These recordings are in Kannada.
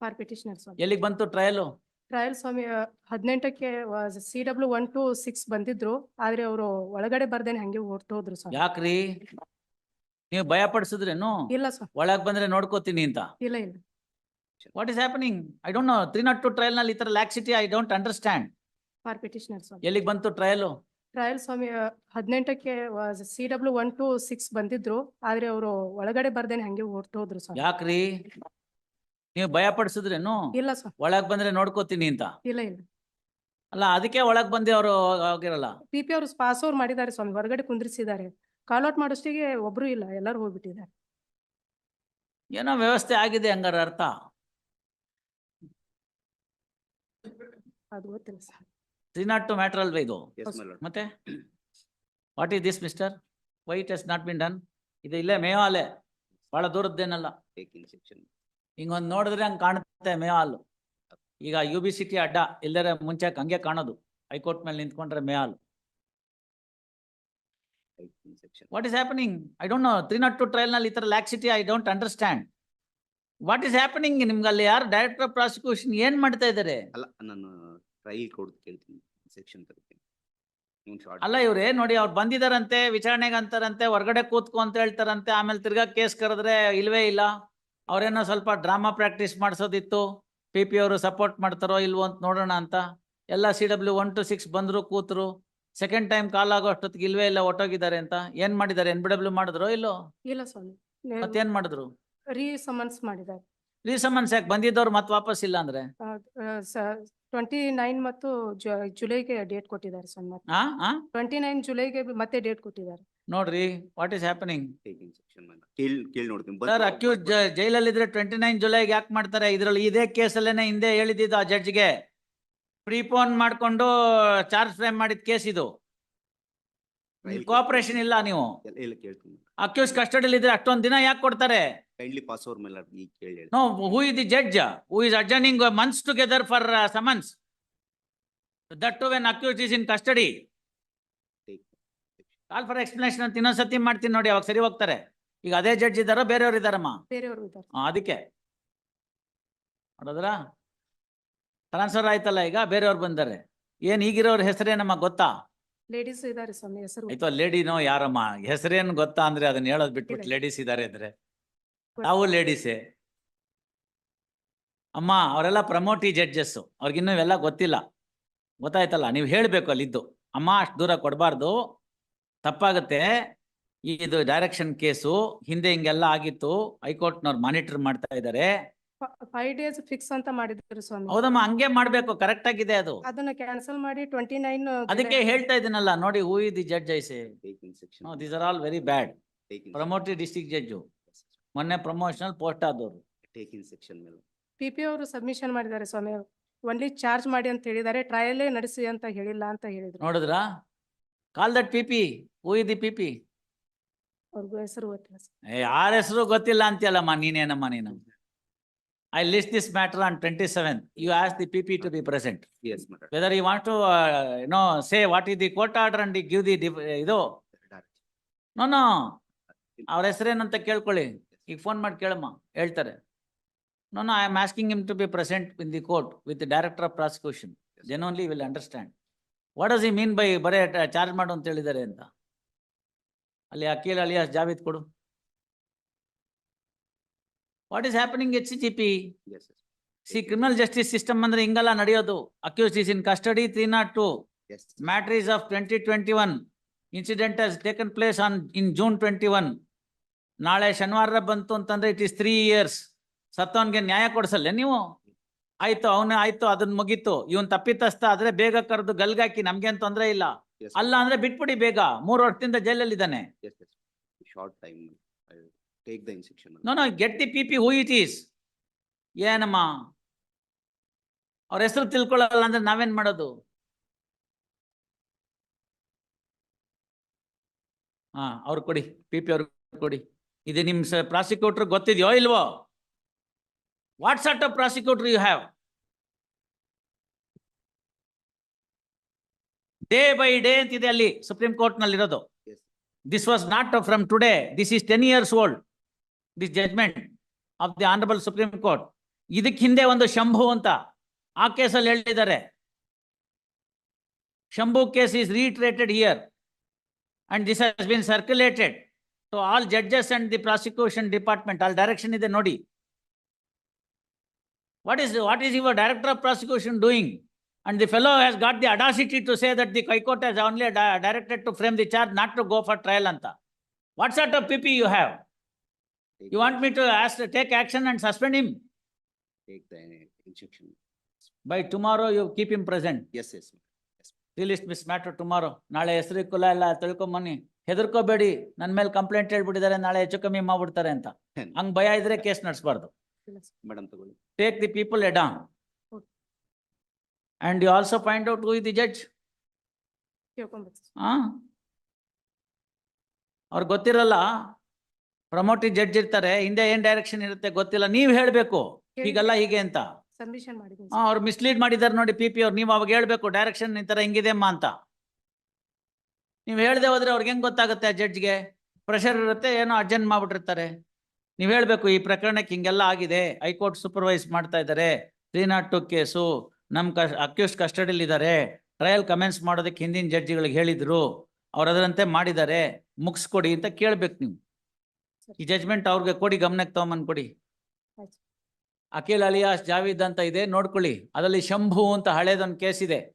ಫಾರ್ ಪಿಟಿಷನರ್ ಸ್ವಾಮಿ ಎಲ್ಲಿಗೆ ಬಂತು ಟ್ರಯಲ್ ಟ್ರಯಲ್ ಸ್ವಾಮಿ ಹದಿನೆಂಟಕ್ಕೆ C W one two six ಬಂದಿದ್ರು ಆದ್ರೆ ಅವರು ಒಳಗಡೆ ಬರ್ದೇನೆ ಹಂಗೆ ಹೊರಟೋದ್ರು ಸ್ವಾಮಿ. ಯಾಕ್ರಿ? ನೀವು ಭಯ ಪಡಿಸಿದ್ರೇನು? ಇಲ್ಲ ಸ್ವಾಮಿ. ಒಳಗ್ ಬಂದ್ರೆ ನೋಡ್ಕೋತೀನಿ ಅಂತ. ಇಲ್ಲ ಇಲ್ಲ. What is happening I don't know three not two ಟ್ರಯಲ್ನಲ್ಲಿ ಈ ತರ laxity I don't understand for petitioner ಸ್ವಾಮಿ ಎಲ್ಲಿಗೆ ಬಂತು ಟ್ರಯಲ್ ಟ್ರಯಲ್ ಸ್ವಾಮಿ ಹದಿನೆಂಟಕ್ಕೆ C W one two six ಬಂದಿದ್ರು ಆದ್ರೆ ಅವರು ಒಳಗಡೆ ಬರ್ದೇನೆ ಹಂಗೆ ಹೊರಟೋದ್ರು ಸ್ವಾಮಿ. ಯಾಕ್ರಿ? ನೀವು ಭಯ ಪಡಿಸಿದ್ರೇನು ಇಲ್ಲ ಒಳಗ್ ಬಂದ್ರೆ ನೋಡ್ಕೋತೀನಿ ಅಂತ? ಇಲ್ಲ ಇಲ್ಲ. ಅಲ್ಲ ಅದಕ್ಕೆ ಒಳಗ್ ಬಂದೆ ಅವರು ಆಗಿರಲ್ಲ. ಪಿ ಪಿ ಅವರು ಪಾಸ್ ಓವರ್ ಮಾಡಿದ್ದಾರೆ ಸ್ವಾಮಿ ಹೊರಗಡೆ ಕುಂದ್ರಿಸಿದ್ದಾರೆ. ಕಾಲ್ ಔಟ್ ಮಾಡೋಷ್ಟಿಗೆ ಒಬ್ರು ಇಲ್ಲ ಎಲ್ಲರೂ ಹೋಗ್ಬಿಟ್ಟಿದ್ದಾರೆ. ಏನೋ ವ್ಯವಸ್ಥೆ ಆಗಿದೆ ಹಂಗಾರ ಅರ್ಥ? ಅದು ಗೊತ್ತಿಲ್ಲ ಸರ್. ತ್ರೀ ನಾಟ್ ಟು ಮ್ಯಾಟರ್ ಅಲ್ವೇ ಇದು? ಮತ್ತೆ? What is this mister why it has not been done ಇದು ಇಲ್ಲೇ ಮೇವಾಲೆ. ಬಹಳ ದೂರದ್ದೇನಲ್ಲ. ಹಿಂಗೊಂದ್ ನೋಡಿದ್ರೆ ಹಂಗೆ ಕಾಣುತ್ತೆ ಮೇವಾಲ್ ಈಗ ಯು ಬಿ ಸಿಟಿ ಅಡ್ಡ ಇಲ್ಲದ್ರೆ ಮುಂಚೆ ಹಂಗೆ ಕಾಣೋದು. ಹೈಕೋರ್ಟ್ ಮೇಲೆ ನಿಂತ್ಕೊಂಡ್ರೆ Taking section. What is happening I don't know three not two ಟ್ರಯಲ್ನಲ್ಲಿ ಈ ತರ laxity I don't understand what is happening ನಿಮ್ಗೆ ಅಲ್ಲಿ ಯಾರು ಡೈರೆಕ್ಟರ್ ಆಫ್ ಪ್ರಾಸಿಕ್ಯೂಷನ್ ಏನ್ ಮಾಡ್ತಾ ಇದಾರೆ ಅಲ್ಲ ನಾನು ಟ್ರಯಲ್ ಕೊಡ್ ಕೇಳ್ತೀನಿ ಸೆಕ್ಷನ್ ತರ್ತೀನಿ. ಅಲ್ಲ ಇವ್ರೆ ನೋಡಿ ಅವ್ರು ಬಂದಿದಾರಂತೆ ವಿಚಾರಣೆಗೆ ಅಂತಾರಂತೆ ಹೊರಗಡೆ ಕೂತ್ಕೊ ಅಂತ ಹೇಳ್ತಾರಂತೆ ಆಮೇಲೆ ತಿರ್ಗಾ ಕೇಸ್ ಕರೆದ್ರೆ ಇಲ್ವೇ ಇಲ್ಲ. ಅವ್ರೇನೋ ಸ್ವಲ್ಪ ಡ್ರಾಮಾ ಪ್ರಾಕ್ಟೀಸ್ ಮಾಡಿಸೋದಿತ್ತು ಪಿ ಪಿ ಅವರು ಸಪೋರ್ಟ್ ಮಾಡ್ತಾರೋ ಇಲ್ವೋ ಅಂತ ನೋಡೋಣ ಅಂತ. ಎಲ್ಲ C W one two six ಬಂದ್ರು ಕೂತ್ರು. ಸೆಕೆಂಡ್ ಟೈಮ್ ಕಾಲ್ ಆಗೋ ಅಷ್ಟೊತ್ತಿಗೆ ಇಲ್ವೇ ಇಲ್ಲ ಒಟ್ಟೋಗಿದ್ದಾರೆ ಅಂತ. ಏನ್ ಮಾಡಿದ್ದಾರೆ? ಎನ್ ಬಿ ಡಬ್ಲ್ಯೂ ಮಾಡಿದ್ರೋ ಇಲ್ಲೋ? ಇಲ್ಲ ಸ್ವಾಮಿ. ಮತ್ತೇನ್ ಮಾಡಿದ್ರು? ರೀ ಸಮನ್ಸ್ ಮಾಡಿದ್ದಾರೆ. ರೀಸಮನ್ಸ್ ಯಾಕೆ ಬಂದಿದ್ದವ್ರು ಮತ್ತೆ ವಾಪಸ್ ಇಲ್ಲ ಅಂದ್ರೆ? ಟ್ವೆಂಟಿ ನೈನ್ ಮತ್ತು ಜು- ಜುಲೈಗೆ ಡೇಟ್ ಕೊಟ್ಟಿದ್ದಾರೆ ಸರ್ ಮತ್ತೆ. ಆ ಆ? ಟ್ವೆಂಟಿ ನೈನ್ ಜುಲೈಗೆ ಮತ್ತೆ ಡೇಟ್ ಕೊಟ್ಟಿದ್ದಾರೆ. ನೋಡ್ರಿ what is happening taking section ಕೇಳಿ ಕೇಳಿ ನೋಡ್ತೀನಿ. ಸರ್ ಅಕ್ಯೂಸ್ ಜೈಲಲ್ಲಿದ್ರೆ ಟ್ವೆಂಟಿ ನೈನ್ ಜುಲೈಗೆ ಯಾಕೆ ಮಾಡ್ತಾರೆ? ಇದ್ರಲ್ಲಿ ಇದೇ ಕೇಸಲ್ಲೇನೆ ಹಿಂದೆ ಹೇಳಿದ್ದು ಆ ಜಡ್ಜ್ಗೆ ಪ್ರೀಪೋನ್ ಮಾಡ್ಕೊಂಡು ಚಾರ್ಜ್ ಫ್ರೇಮ್ ಮಾಡಿದ ಕೇಸ್ ಇದು. ಕೋಆಪರೇಷನ್ ಇಲ್ಲ ನೀವು. ಕೇಳ್ತೀನಿ. ಅಕ್ಯೂಸ್ ಕಸ್ಟಡಿಯಲ್ಲಿ ಇದ್ರೆ ಅಷ್ಟೊಂದ್ ದಿನ ಯಾಕೆ ಕೊಡ್ತಾರೆ? ಕೈಂಡ್ಲಿ ಪಾಸ್ ಓವರ್ ಮೇಲೆ ಈಗ ಕೇಳಿ ಹೇಳಿ. No who is the judge who is adjourning months together for summons that to when accused is in custody call for explanation ಅಂತ ಇನ್ನೊಂದ್ಸತಿ ಮಾಡ್ತೀನಿ ನೋಡಿ ಅವಾಗ ಸರಿ ಹೋಗ್ತಾರೆ. ಈಗ ಅದೇ ಜಡ್ಜ್ ಇದಾರ ಬೇರೆಯವ್ರು ಇದಾರಮ್ಮ ಬೇರೆಯವರು ಇದ್ದಾರೆ. ಅದಕ್ಕೆ. ನೋಡಿದ್ರ? ಟ್ರಾನ್ಸ್ಫರ್ ಆಯ್ತಲ್ಲ ಈಗ ಬೇರೆಯವ್ರು ಬಂದಾರೆ. ಏನ್ ಈಗಿರೋರ್ ಹೆಸರೇನಮ್ಮ ಗೊತ್ತಾ? ಲೇಡೀಸ್ ಇದಾರೆ ಸ್ವಾಮಿ ಹೆಸರು ಆಯ್ತು ಲೇಡಿನೋ ಯಾರಮ್ಮ? ಹೆಸರೇನು ಗೊತ್ತಾ ಅಂದ್ರೆ ಅದನ್ನ ಹೇಳೋದ್ ಬಿಟ್ಬಿಟ್ಟು. ಲೇಡೀಸ್ ಇದಾರೆ ಅಂದ್ರೆ. ತಾವು ಲೇಡೀಸೇ ಅಮ್ಮ ಅವರೆಲ್ಲ ಪ್ರಮೋಟಿ ಜಡ್ಜಸ್ ಅವ್ರಿಗಿನ್ನೂ ಇವೆಲ್ಲ ಗೊತ್ತಿಲ್ಲ. ಗೊತ್ತಾಯ್ತಲ್ಲ ನೀವು ಹೇಳ್ಬೇಕು ಅಲ್ಲಿದ್ದು. ಅಮ್ಮ ಅಷ್ಟು ದೂರ ಕೊಡಬಾರ್ದು. ತಪ್ಪಾಗುತ್ತೆ. ಇದು ಡೈರೆಕ್ಷನ್ ಕೇಸು ಹಿಂದೆ ಹಿಂಗೆಲ್ಲ ಆಗಿತ್ತು. ಹೈಕೋರ್ಟ್ನವ್ರು ಮಾನಿಟರ್ ಮಾಡ್ತಾ ಇದ್ದಾರೆ ಫೈವ್ ಡೇಸ್ ಫಿಕ್ಸ್ ಅಂತ ಮಾಡಿದ್ರು ಸ್ವಾಮಿ. ಹೌದಮ್ಮ ಹಂಗೆ ಮಾಡ್ಬೇಕು ಕರೆಕ್ಟ್ ಆಗಿದೆ ಅದು. ಅದನ್ನ ಕ್ಯಾನ್ಸಲ್ ಮಾಡಿ ಟ್ವೆಂಟಿ ನೈನ್ ಅದಕ್ಕೆ ಹೇಳ್ತಾ ಇದ್ದೀನಲ್ಲ ನೋಡಿ who the judge I say these are all very bad promotee district judge ಮೊನ್ನೆ ಪ್ರಮೋಷನಲ್ ಪೋಸ್ಟ್ ಆದವರು. ಟೇಕಿಂಗ್ ಸೆಕ್ಷನ್ ಮೇಲೆ ಪಿ ಪಿ ಅವರು ಸಬ್ಮಿಷನ್ ಮಾಡಿದ್ದಾರೆ ಸ್ವಾಮಿ ಒನ್ಲಿ ಚಾರ್ಜ್ ಮಾಡಿ ಅಂತ ಹೇಳಿದ್ದಾರೆ ಟ್ರಯಲ್ ನಡೆಸಿ ಅಂತ ಹೇಳಿಲ್ಲ ಅಂತ ಹೇಳಿದ್ರು. ನೋಡಿದ್ರಾ? Call that P P who the P P ಅವ್ರಿಗೂ ಹೆಸರು ಗೊತ್ತಿಲ್ಲ. ಯಾರ ಹೆಸರು ಗೊತ್ತಿಲ್ಲ ಅಂತೀಯಲ್ಲಮ್ಮ ನೀನೇನಮ್ಮ ನೀನು? I list this matter on twenty seven you ask the P P to be present yes madam whether you want to know say what is the court order and give the ಇದು ನೋ ನೋ ಅವ್ರ ಹೆಸರೇನಂತ ಕೇಳ್ಕೊಳ್ಳಿ. ಈಗ ಫೋನ್ ಮಾಡಿ ಕೇಳಮ್ಮ. ಹೇಳ್ತಾರೆ. No no I am asking him to be present in the court with director of prosecution then only will understand what does ಈ ಮೀನ್ ಬೈ ಬರೇ ಚಾರ್ಜ್ ಮಾಡು ಅಂತ ಹೇಳಿದ್ದಾರೆ ಅಂತ. ಅಲ್ಲಿ ಅಕೀಲ್ ಅಲಿಯಾಸ್ ಜಾವೇದ್ ಕೊಡು. What is happening H C P S C criminal justice system ಅಂದ್ರೆ ಹಿಂಗಲ್ಲ ನಡೆಯೋದು. Accused is in custody three not two is matter is twenty twenty twenty-one. Incident has taken place on, in June twenty-one. ನಾಳೆ ಶನಿವಾರ ಬಂತು ಅಂತಂದ್ರೆ ಇಟ್ ಇಸ್ ತ್ರೀ ಇಯರ್ಸ್ ಸತ್ತವನ್ಗೆ ನ್ಯಾಯ ಕೊಡ್ಸಲ್ಲ ನೀವು? ಆಯ್ತು ಅವನ ಆಯ್ತು ಅದನ್ನ ಮುಗೀತು. ಇವನ್ ತಪ್ಪಿತಸ್ಥ ಆದ್ರೆ ಬೇಗ ಕರೆದು ಗಲ್ಗಾಕಿ ನಮ್ಗೇನ್ ತೊಂದರೆ ಇಲ್ಲ. ಅಲ್ಲ ಅಂದ್ರೆ ಬಿಟ್ಬಿಡಿ ಬೇಗ. ಮೂರು ವರ್ಷದಿಂದ ಜೈಲಲ್ಲಿ ಇದ್ದಾನೆ short time take the inspection no no get the P P who it is ಏನಮ್ಮ ಅವ್ರ ಹೆಸರು ತಿಳ್ಕೊಳ್ಳಲ್ಲ ಅಂದ್ರೆ ನಾವೇನ್ ಮಾಡೋದು? ಹಾ ಅವ್ರು ಕೊಡಿ ಪಿ ಪಿ ಅವ್ರು ಕೊಡಿ. ಇದು ನಿಮ್ ಪ್ರಾಸಿಕ್ಯೂಟರ್ ಗೊತ್ತಿದೆಯೋ ಇಲ್ವೋ? What sort of prosecutor you have day by day ಅಂತಿದೆ ಅಲ್ಲಿ ಸುಪ್ರೀಂ ಕೋರ್ಟ್ನಲ್ಲಿ ಇರೋದು this was not from today this is ten years old this judgment of the Honorable Supreme Court. ಇದಕ್ ಹಿಂದೆ ಒಂದು ಶಂಭು ಅಂತ ಆ ಕೇಸಲ್ಲಿ ಹೇಳಿದ್ದಾರೆ Shambhu case is reiterated here and this has been circulated to all judges and the prosecution department all direction ಇದೆ ನೋಡಿ what is what is your director of prosecution doing and the fellow has got the audacity to say that the High Court has only di- directed to frame the charge not to go for trial ಅಂತ what sort of PP you have Take you want me to ask take action and suspend him? Take the injection. by tomorrow you keep him present? Yes, yes. Release miss matter tomorrow ನಾಳೆ ಹೆಸರು ಕುಲ ಎಲ್ಲ ತಿಳ್ಕೊಂಬನ್ನಿ. ಹೆದರ್ಕೋಬೇಡಿ. ನನ್ನ ಮೇಲೆ ಕಂಪ್ಲೇಂಟ್ ಹೇಳ್ಬಿಟ್ಟಿದ್ದಾರೆ ನಾಳೆ ಹೆಚ್ಚು ಕಮ್ಮಿ ಮಾಡ್ಬಿಡ್ತಾರೆ ಅಂತ. ಹಂಗ್ ಭಯ ಇದ್ರೆ ಕೇಸ್ ನಡೆಸಬಾರ್ದು. Madam ತಗೊಳ್ಳಿ. Take the people a and you also find out who the judge ಆ? ಅವ್ರಿಗೆ ಗೊತ್ತಿರಲ್ಲ? ಪ್ರಮೋಟಿವ್ ಜಡ್ಜ್ ಇರ್ತಾರೆ ಹಿಂದೆ ಏನ್ ಡೈರೆಕ್ಷನ್ ಇರುತ್ತೆ ಗೊತ್ತಿಲ್ಲ ನೀವ್ ಹೇಳ್ಬೇಕು. ಹೀಗಲ್ಲ ಹೀಗೆ ಅಂತ. ಸಬ್ಮಿಷನ್ ಮಾಡಿದ್ದೀನಿ ಆ, ಅವ್ರು ಮಿಸ್ಲೀಡ್ ಮಾಡಿದಾರೆ ನೋಡಿ ಪಿ ಪಿ ಅವ್ರು ನೀವು ಅವಾಗ ಹೇಳ್ಬೇಕು ಡೈರೆಕ್ಷನ್ ಈ ತರ ಹಿಂಗಿದೆ ಅಮ್ಮ ಅಂತ. ನೀವು ಹೇಳ್ದೆ ಹೋದ್ರೆ ಅವ್ರಿಗೆ ಹೆಂಗ್ ಗೊತ್ತಾಗುತ್ತೆ ಆ ಜಡ್ಜ್ಗೆ ಪ್ರೆಷರ್ ಇರುತ್ತೆ ಏನೋ ಅರ್ಜೆಂಟ್ ಮಾಡ್ಬಿಟ್ಟಿರ್ತಾರೆ. ನೀವ್ ಹೇಳ್ಬೇಕು ಈ ಪ್ರಕರಣಕ್ಕೆ ಹಿಂಗೆಲ್ಲ ಆಗಿದೆ. ಹೈಕೋರ್ಟ್ ಸೂಪರ್ವೈಸ್ ಮಾಡ್ತಾ ಇದ್ದಾರೆ. ತ್ರೀ ನಾಟ್ ಟು ಕೇಸು ನಮ್ ಕಸ್ ಅಕ್ಯೂಸ್ ಕಸ್ಟಡಿಲಿ ಇದಾರೆ ಟ್ರಯಲ್ ಕಮೆಂಟ್ಸ್ ಮಾಡೋದಕ್ಕೆ ಹಿಂದಿನ ಜಡ್ಜ್ಗಳಿಗೆ ಹೇಳಿದ್ರು. ಅವ್ರು ಅದರಂತೆ ಮಾಡಿದ್ದಾರೆ. ಮುಗಿಸ್ಕೊಡಿ ಅಂತ ಕೇಳ್ಬೇಕು ನೀವು. ಈ ಜಜ್ಮೆಂಟ್ ಅವ್ರಿಗೆ ಕೊಡಿ ಗಮನಕ್ಕೆ ತಗೊಂಬಂದ್ ಕೊಡಿ. ಅಖಿಲ್ ಅಲಿಯಾಸ್ ಜಾವೀದ್ ಅಂತ ಇದೆ ನೋಡ್ಕೊಳ್ಳಿ. ಅದರಲ್ಲಿ ಶಂಭು ಅಂತ ಹಳೇದೊಂದು ಕೇಸ್ ಇದೆ.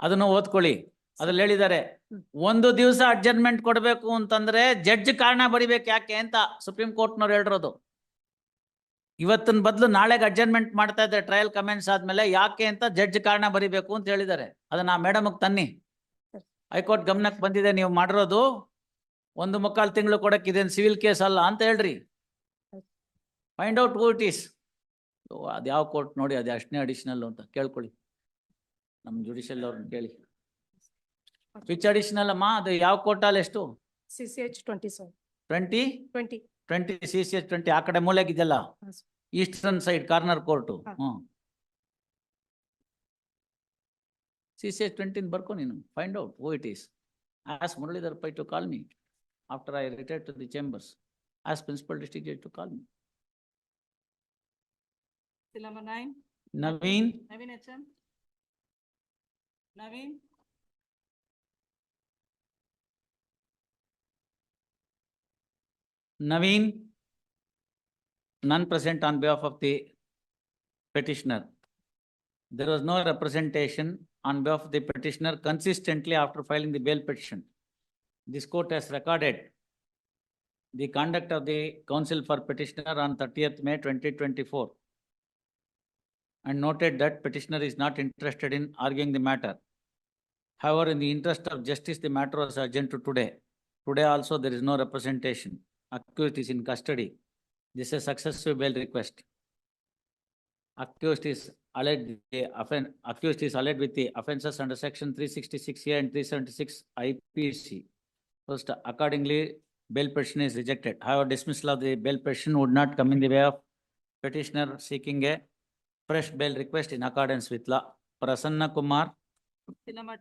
ಅದನ್ನು ಓದ್ಕೊಳ್ಳಿ. ಅದ್ರಲ್ಲಿ ಹೇಳಿದ್ದಾರೆ ಒಂದು ದಿವಸ ಅಡ್ಜಸ್ಟ್ಮೆಂಟ್ ಕೊಡ್ಬೇಕು ಅಂತಂದ್ರೆ ಜಡ್ಜ್ ಕಾರಣ ಬರಿಬೇಕು ಯಾಕೆ ಅಂತ ಸುಪ್ರೀಂ ಕೋರ್ಟ್ನವ್ರು ಹೇಳಿರೋದು. ಇವತ್ತಿನ ಬದಲು ನಾಳೆಗೆ ಅಡ್ಜಸ್ಟ್ಮೆಂಟ್ ಮಾಡ್ತಾ ಇದ್ದಾರೆ ಟ್ರಯಲ್ ಕಮೆಂಟ್ಸ್ ಆದ್ಮೇಲೆ ಯಾಕೆ ಅಂತ ಜಡ್ಜ್ ಕಾರಣ ಬರಿಬೇಕು ಅಂತ ಹೇಳಿದ್ದಾರೆ. ಅದನ್ನ ಆ ಮೇಡಮ್ ತನ್ನಿ. ಹೈಕೋರ್ಟ್ ಗಮನಕ್ಕೆ ಬಂದಿದೆ ನೀವು ಮಾಡಿರೋದು. ಒಂದು ಮುಕ್ಕಾಲು ತಿಂಗಳು ಕೊಡಕ್ಕೆ ಇದೇನು ಸಿವಿಲ್ ಕೇಸ್ ಅಲ್ಲ ಅಂತ ಹೇಳ್ರಿ. Find out who it is ಅದು ಯಾವ ಕೋರ್ಟ್ ನೋಡಿ ಅದು ಅಷ್ಟನೇ ಅಡಿಷನಲ್ ಅಂತ ಕೇಳ್ಕೊಳ್ಳಿ. ನಮ್ಮ ಜುಡಿಷಿಯಲ್ ಅವ್ರನ್ನ ಕೇಳಿ. ಫಿಚ್ ಅಡಿಷನಲ್ ಅಮ್ಮ? ಅದು ಯಾವ ಕೋರ್ಟಲ್ಲಿ ಎಷ್ಟು? C C H twenty twenty twenty twenty C C H twenty ಆ ಕಡೆ ಮೂಲೆಗಿದೆಯಲ್ಲ eastern side corner court C C H twenty ಬರ್ಕೊ ನೀನು. Find out who it is as Muralidhar Pai to call me after I retired to the chambers, as principal district judge to call me. Still number nine, Naveen, Naveen HM. Naveen, Naveen, none present on behalf of the petitioner. There was no representation on behalf of the petitioner consistently after filing the bail petition. This court has recorded the conduct of the counsel for petitioner on thirtieth May twenty twenty-four and noted that petitioner is not interested in arguing the matter. However, in the interest of justice, the matter was urgent to today. Today also, there is no representation accused is in custody. This is a successive bail request. Accused is alleged, the offen- accused is alleged with the offences under section three sixty-six A and three seventy-six IPC. First, accordingly, bail petition is rejected. However, dismissal of the bail petition would not come in the way of petitioner seeking a fresh bail request in accordance with law. Prasanna Kumar, number